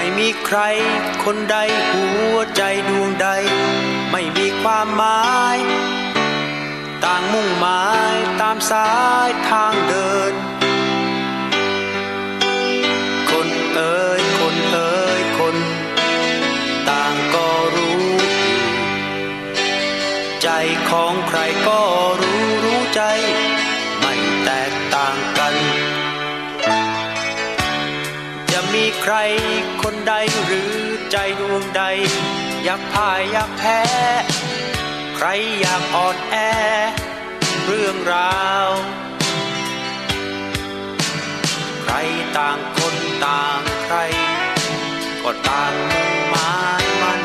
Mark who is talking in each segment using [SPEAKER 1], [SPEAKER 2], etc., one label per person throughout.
[SPEAKER 1] ไม่มีใครคนใดหัวใจดวงใด ไม่มีความหมาย ต่างมุ่งหมายตามสายทางเดิน คนเอ่ยคนเอ่ยคน ต่างก็รู้อยู่ใจของใครก็รู้รู้ใจ รคนใดหรือใจดวงใด อยากพ่ายอยากแพ้ ใครอยากอ่อนแอ เรื่องราว ใครต่างคนต่างใคร ก็ต่างมุ่งหมายมัน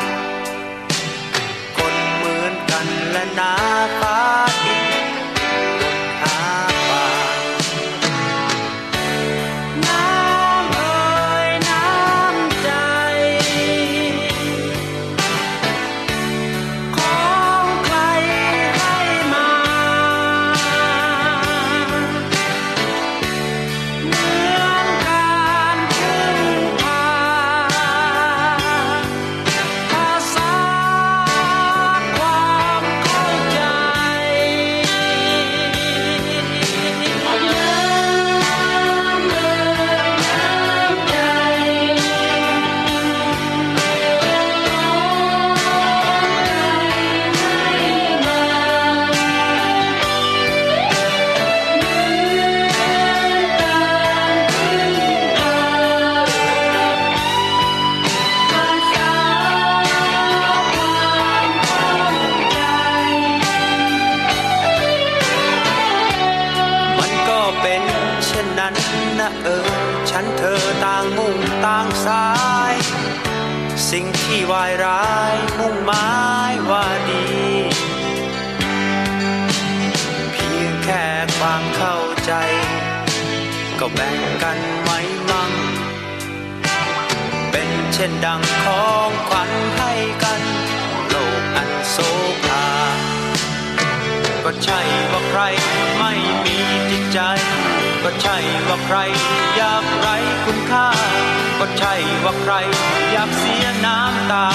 [SPEAKER 1] คนเหมือนกันและหนาฟ้า นะเออ ฉันเธอต่างมุ่งต่างสาย สิ่งที่วายร้ายมุ่งหมายว่าดี เพียงแค่ความเข้าใจ ก็แบ่งกันไหมมั่ง เป็นเช่นดังของขวัญให้กัน โลกอันโศภาก็ใช่ว่าใครไม่มี ก็ใช่ว่าใครอยากไรคุณค่า ก็ใช่ว่าใครอยากเสียน้ำตา